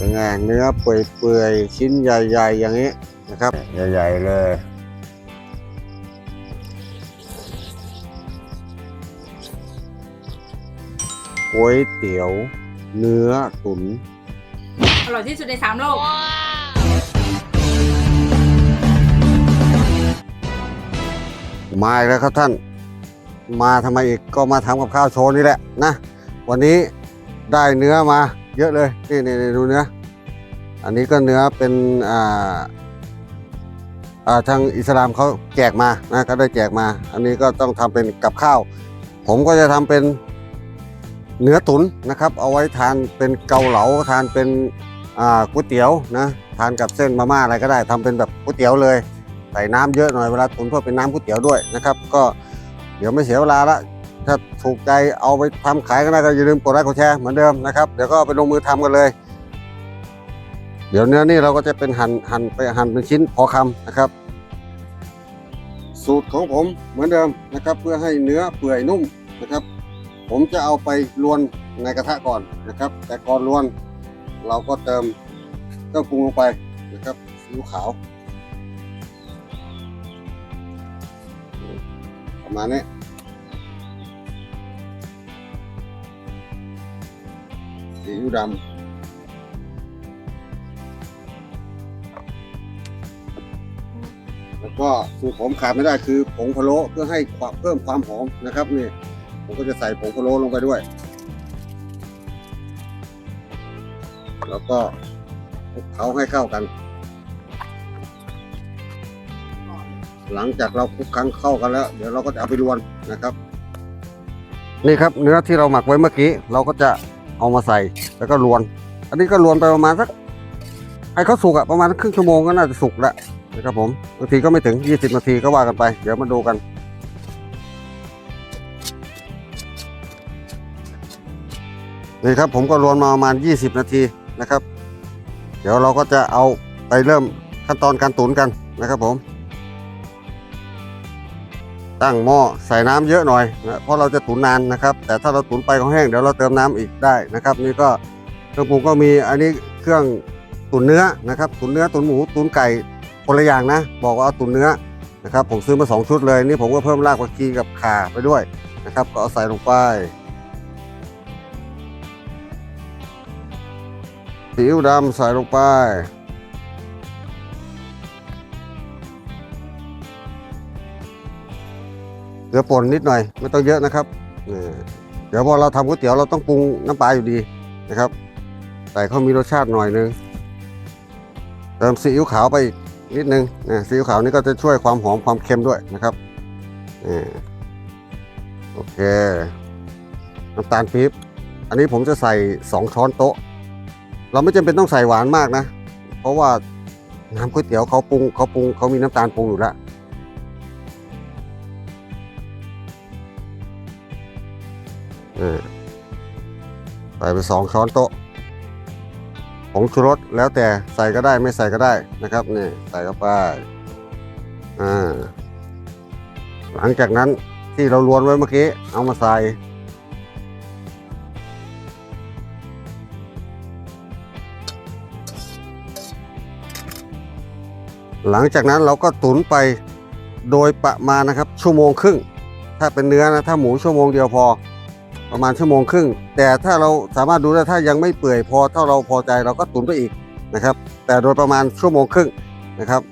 เป็นไงเนื้อเปื่อยๆ ชิ้นใหญ่ ๆ อย่างนี้นะครับ ใหญ่ ๆ เลยก๋วยเตี๋ยว เนื้อตุ๋นอร่อยที่สุดในสามโลก มาอีกแล้วครับท่าน มาทำไมอีกก็มาทำกับข้าวโชว์นี่แหละนะ วันนี้ได้เนื้อมา เยอะเลยนี่นี่นดูเนื้ออันนี้ก็เนื้อเป็นอ่าอ่าทางอิสลามเขาแจกมานะก็ได้แจกมา อันนี้ก็ต้องทำเป็นกับข้าว ผมก็จะทำเป็นเนื้อตุ๋นนะครับ เอาไว้ทานเป็นเกาเหลาทานเป็นอ่าก๋วยเตี๋ยวนะทานกับเส้นมาม่าอะไรก็ได้ทำเป็นแบบก๋วยเตี๋ยวเลยใส่น้ำเยอะหน่อยเวลาตุ๋นเพื่อเป็นน้ำก๋วยเตี๋ยวด้วยนะครับ ก็เดี๋ยวไม่เสียเวลาละ ถ้าถูกใจเอาไปทำขายก็ได้ก็อย่าลืมกดไลค์กดแชร์เหมือนเดิมนะครับเดี๋ยวก็ไปลงมือทำกันเลย เดี๋ยวเนื้อนี่เราก็จะเป็นหั่นหั่นไปหั่นเป็นชิ้นพอคำนะครับ สูตรของผมเหมือนเดิมนะครับ เพื่อให้เนื้อเปื่อยนุ่มนะครับ ผมจะเอาไปลวนในกระทะก่อนนะครับ แต่ก่อนลวน เราก็เติมเครื่องปรุงลงไปนะครับซีอิ๊วขาวประมาณนี้ วดำแล้วก็สูตรผมขาดไม่ได้คือผงพะโล้เพื่อให้ความเพิ่มความหอมนะครับนี่ผมก็จะใส่ผงพะโล้ลงไปด้วย แล้วก็คลุกเคล้าให้เข้ากัน หลังจากเราคลุกครั้งเข้ากันแล้ว เดี๋ยวเราก็จะเอาไปรวนนะครับ นี่ครับเนื้อที่เราหมักไว้เมื่อกี้ เราก็จะเอามาใส่ แล้วก็รวน อันนี้ก็รวนไปประมาณสักให้เขาสุกอะประมาณครึ่งชั่วโมงก็น่าจะสุกแล้วนะครับผมบางทีก็ไม่ถึง 20 นาทีก็ว่ากันไป เดี๋ยวมาดูกัน นี่ครับผมก็รวนมาประมาณ 20 นาทีนะครับ เดี๋ยวเราก็จะเอาไปเริ่มขั้นตอนการตุ๋นกันนะครับผม ตั้งหม้อใส่น้ำเยอะหน่อยนะเพราะเราจะตุ๋นนานนะครับ แต่ถ้าเราตุ๋นไปเขาแห้งเดี๋ยวเราเติมน้ำอีกได้นะครับ นี่ก็ รื่องปรุงก็มีอันนี้เครื่องตุ๋นเนื้อนะครับตุ๋นเนื้อตุ๋นหมูตุ๋นไก่คนละอย่างนะ บอกว่าเอาตุ๋นเนื้อนะครับผมซื้อมาสองชุดเลยนี่ผมก็เพิ่มรากผักชีกับข่าไปด้วยนะครับ ก็เอาใส่ลงไปซีอิ๊วดำใส่ลงไปเกลือป่นนิดหน่อยไม่ต้องเยอะนะครับ เดี๋ยวพอเราทำก๋วยเตี๋ยวเราต้องปรุงน้ำปลาอยู่ดีนะครับ ส่เขามีรสชาติหน่อยนึงเติมซีอิ๊วขาวไปอีกนิดนึงนะซีอิ๊วขาวนี่ก็จะช่วยความหอมความเค็มด้วยนะครับอ่โอเคน้ำตาลปี๊บอันนี้ผมจะใส่สองช้อนโต๊ะ เราไม่จำเป็นต้องใส่หวานมากนะ เพราะว่าน้ำก๋วยเตี๋ยวเขาปรุงเขาปรุงเขามีน้ำตาลปรุงอยู่แล้วอ่าใส่ไปสองช้อนโต๊ะ ผงชูรสแล้วแต่ใส่ก็ได้ไม่ใส่ก็ได้นะครับนี่ใส่เข้าไปอ่าหลังจากนั้นที่เราลวนไว้เมื่อกี้เอามาใส่หลังจากนั้นเราก็ตุ๋นไปโดยประมาณนะครับชั่วโมงครึ่ง ถ้าเป็นเนื้อนะถ้าหมูชั่วโมงเดียวพอ ประมาณชั่วโมงครึ่ง แต่ถ้าเราสามารถดูได้ถ้ายังไม่เปื่อยพอเท่าเราพอใจเราก็ตุ๋นไปอีกนะครับ แต่โดยประมาณชั่วโมงครึ่งนะครับ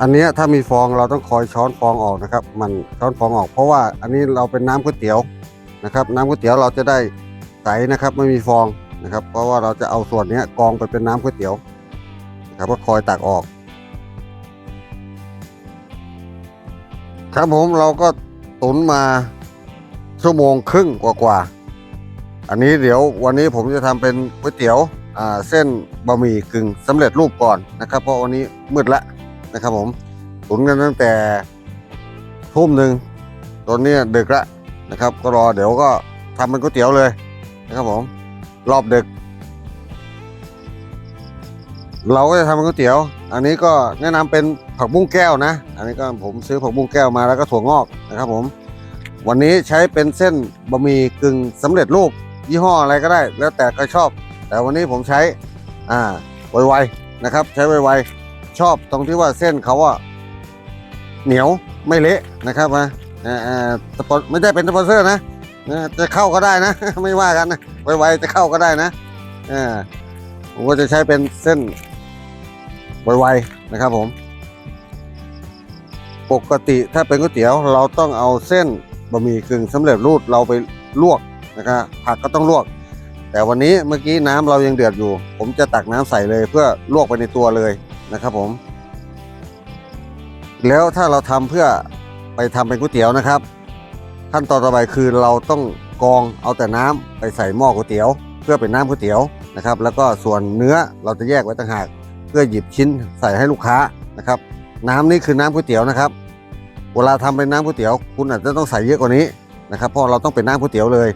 อันนี้ถ้ามีฟองเราต้องคอยช้อนฟองออกนะครับ มันช้อนฟองออก เพราะว่าอันนี้เราเป็นน้ำก๋วยเตี๋ยวนะครับ น้ำก๋วยเตี๋ยวเราจะได้ใสนะครับไม่มีฟองนะครับ เพราะว่าเราจะเอาส่วนนี้กองไปเป็นน้ำก๋วยเตี๋ยวนะครับก็คอยตักออก ครับผมเราก็ตุนมา ชั่วโมงครึ่งกว่าๆอันนี้เดี๋ยววันนี้ผมจะทำเป็นก๋วยเตี๋ยวเส้นบะหมี่กึ่งสำเร็จรูปก่อนนะครับ เพราะวันนี้มืดละนะครับผมตุนกันตั้งแต่ทุ่มหนึ่งตอนนี้ดึกละนะครับ ก็รอเดี๋ยวก็ทำเป็นก๋วยเตี๋ยวเลยนะครับผมรอบดึก เราก็จะทำเป็นก๋วยเตี๋ยว อันนี้ก็แนะนำเป็นผักบุ้งแก้วนะ อันนี้ก็ผมซื้อผักบุ้งแก้วมาแล้วก็ถั่วงอกนะครับผม วันนี้ใช้เป็นเส้นบะหมี่กึ่งสำเร็จรูปยี่ห้ออะไรก็ได้ แล้วแต่ใครชอบ แต่วันนี้ผมใช้อ่าไวๆนะครับ ใช้ไวๆชอบตรงที่ว่าเส้นเขาอะเหนียวไม่เละนะครับนะอ่าอ่าสปอนไม่ได้เป็นสปอนเซอร์นะนะจะเข้าก็ได้นะ ไม่ว่ากันนะไวๆจะเข้าก็ได้นะอ่าผมก็จะใช้เป็นเส้นไวๆนะครับผม ปกติถ้าเป็นก๋วยเตี๋ยวเราต้องเอาเส้น บะหมี่กึ่งสำเร็จรูปเราไปลวกนะครับผักก็ต้องลวก แต่วันนี้เมื่อกี้น้ำเรายังเดือดอยู่ ผมจะตักน้ำใส่เลยเพื่อลวกไปในตัวเลยนะครับผม แล้วถ้าเราทำเพื่อไปทำเป็นก๋วยเตี๋ยวนะครับ ขั้นตอนต่อไปคือเราต้องกองเอาแต่น้ำไปใส่หม้อก๋วยเตี๋ยว เพื่อเป็นน้ำก๋วยเตี๋ยวนะครับ แล้วก็ส่วนเนื้อเราจะแยกไว้ต่างหาก เพื่อหยิบชิ้นใส่ให้ลูกค้านะครับ น้ำนี่คือน้ำก๋วยเตี๋ยวนะครับ เวลาทำเป็นน้ำก๋วยเตี๋ยว คุณอาจจะต้องใส่เยอะกว่านี้นะครับเพราะเราต้องเป็นน้ำก๋วยเตี๋ยวเลย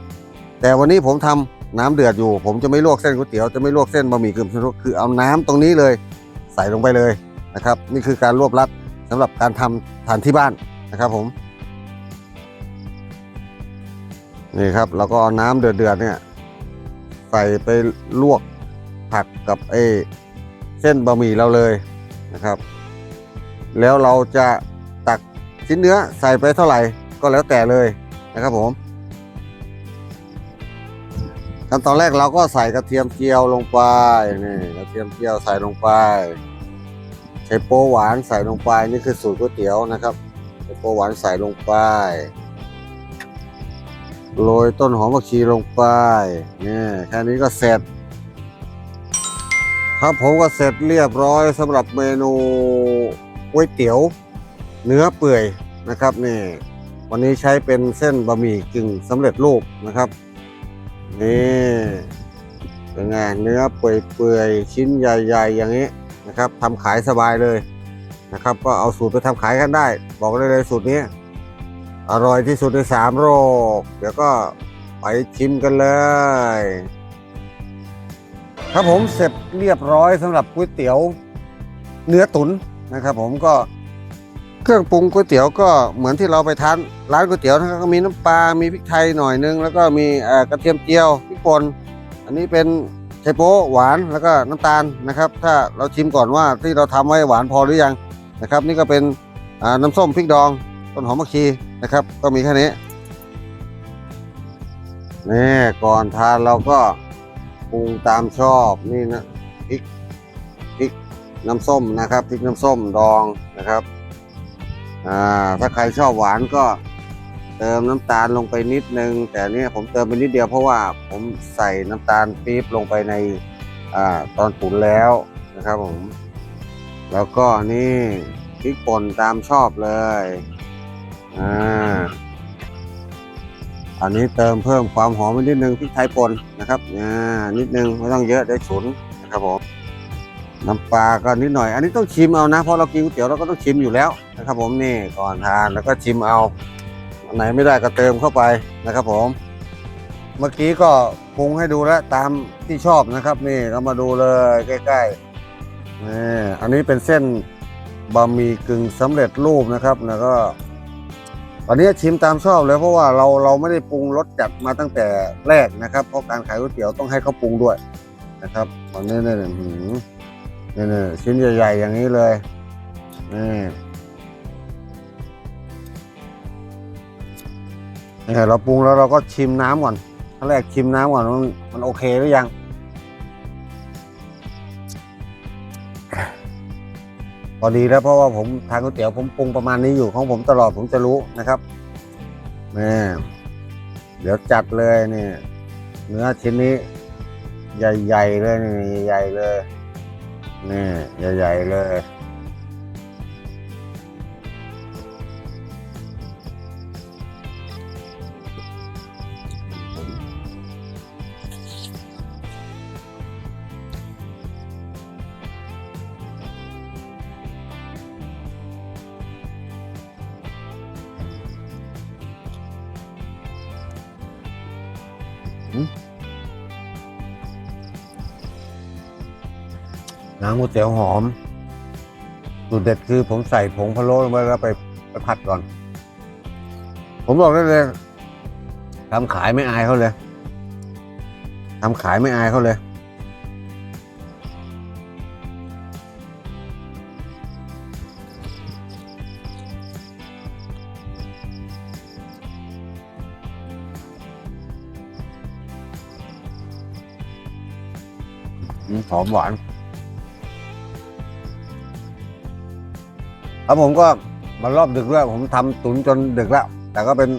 แต่วันนี้ผมทำน้ำเดือดอยู่ ผมจะไม่ลวกเส้นก๋วยเตี๋ยวจะไม่ลวกเส้นบะหมี่กึ่งสำเร็จคือเอาน้ำตรงนี้เลย ใส่ลงไปเลยนะครับ นี่คือการรวบรัดสำหรับการทำทานที่บ้านนะครับผมนี่ครับเราก็เอาน้ำเดือดๆเนี่ยใส่ไปลวกผักกับไอ้เส้นบะหมี่เราเลยนะครับ แล้วเราจะ ชิ้นเนื้อใส่ไปเท่าไหร่ก็แล้วแต่เลยนะครับผมขั้นตอนแรกเราก็ใส่กระเทียมเจียวลงไปนี่กระเทียมเจียวใส่ลงไปใช้โป๊หวานใส่ลงไปนี่คือสูตรก๋วยเตี๋ยวนะครับใช้โป๊หวานใส่ลงไปโรยต้นหอมผักชีลงไปนี่แค่นี้ก็เสร็จ ครับผมก็เสร็จเรียบร้อยสำหรับเมนูก๋วยเตี๋ยว เนื้อเปื่อยนะครับนี่วันนี้ใช้เป็นเส้นบะหมี่กึ่งสำเร็จรูปนะครับนี่เป็นไงเนื้อเปื่อยๆชิ้นใหญ่ๆ อย่างนี้นะครับทำขายสบายเลยนะครับ ก็เอาสูตรไปทำขายกันได้ บอกได้เลยสูตรนี้อร่อยที่สุดในสามโลกเดี๋ยวก็ไปชิมกันเลยครับผมเสร็จเรียบร้อยสำหรับก๋วยเตี๋ยวเนื้อตุ๋นนะครับ ผมก็ เครื่องปรุงก๋วยเตี๋ยวก็เหมือนที่เราไปทานร้านก๋วยเตี๋ยวนะครับก็มีน้ำปลา มีพริกไทยหน่อยนึง แล้วก็มีกระเทียมเจียวพริกป่นอันนี้เป็นไชโป๊หวานแล้วก็น้ำตาลนะครับ ถ้าเราชิมก่อนว่าที่เราทำไว้หวานพอหรือยังนะครับ นี่ก็เป็นน้ำส้มพริกดองต้นหอมมะชีนะครับ ก็มีแค่นี้นี่ก่อนทานเราก็ปรุงตามชอบนี่นะพริกพริกน้ำส้มนะครับพริกน้ำส้มดองนะครับ อ่าถ้าใครชอบหวานก็เติมน้ำตาลลงไปนิดนึง แต่นี้ผมเติมไปนิดเดียวเพราะว่าผมใส่น้ำตาลปี๊บลงไปในอ่าตอนตุ๋นแล้วนะครับผม แล้วก็นี่พริกป่นตามชอบเลยอ่าอันนี้เติมเพิ่มความหอมไปนิดนึงพริกไทยป่นนะครับอ่านิดนึงไม่ต้องเยอะได้ฉุนนะครับผม น้ำปลาก็นิดหน่อย อันนี้ต้องชิมเอานะเพราะเรากินก๋วยเตี๋ยวเราก็ต้องชิมอยู่แล้วนะครับ ผมนี่ก่อนทานแล้วก็ชิมเอาอันไหนไม่ได้ก็เติมเข้าไปนะครับ ผม เมื่อกี้ก็ปรุงให้ดูแล้วตามที่ชอบนะครับ นี่เรามาดูเลยใกล้ๆนี่อันนี้เป็นเส้นบะหมี่กึ่งสำเร็จรูปนะครับแล้วก็ตอนนี้ชิมตามชอบเลยเพราะว่าเราเราไม่ได้ปรุงรสจัดมาตั้งแต่แรกนะครับ เพราะการขายก๋วยเตี๋ยวต้องให้เขาปรุงด้วยนะครับตอนนี้เนี่ยหืม นี่นี่ชิ้นใหญ่ๆอย่างนี้เลยนี่นี่เราปรุงแล้วเราก็ชิมน้ำก่อนขั้นแรกชิมน้ำก่อนมันมันโอเคหรือยังพอดีแล้วเพราะว่าผมทานก๋วยเตี๋ยวผมปรุงประมาณนี้อยู่ของผมตลอดผมจะรู้นะครับนี่เดี๋ยวจัดเลยนี่เนื้อชิ้นนี้ ใหญ่ ๆ เลยนี่ใหญ่ๆเลย นี่ใหญ่ๆเลย น้ำก๋วยเตี๋ยวหอมสูตรเด็ดคือผมใส่ผงพะโล้ลงไปแล้วไปไปผัดก่อน ผมบอกได้เลยทำขายไม่อายเขาเลยทำขายไม่อายเขาเลย หอมหวาน ครับผมก็มารอบดึกด้วยผมทำตุนจนดึกแล้ว แต่ก็เป็น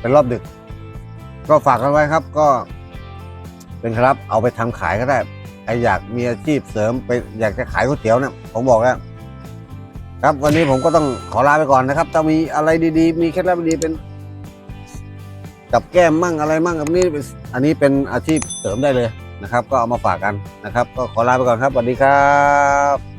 เป็นรอบดึก ก็ฝากกันไว้ครับ ก็ เป็นครับเอาไปทำขายก็ได้ใครอยากมีอาชีพเสริมไปอยากจะขายก๋วยเตี๋ยวเนี่ยผมบอกแล้วครับวันนี้ผมก็ต้องขอลาไปก่อนนะครับถ้ามีอะไรดีๆ มีเคล็ดลับดีเป็น กับแก้มมั่งอะไรมั่งแบบนี้อันนี้เป็นอาชีพเสริมได้เลยนะครับ ก็เอามาฝากกันนะครับ ก็ขอลาไปก่อนครับสวัสดีครับ